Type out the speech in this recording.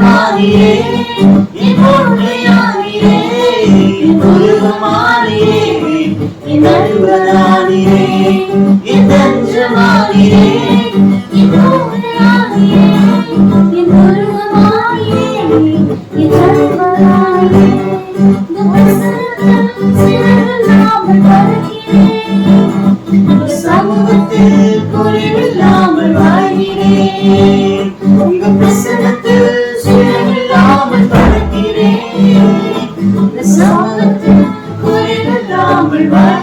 மாறியே மாறியே மாறியே சமூகத்தில் குறைவில்லாமல் வாழ்கிறேன் உங்க பிரச Bye. Bye.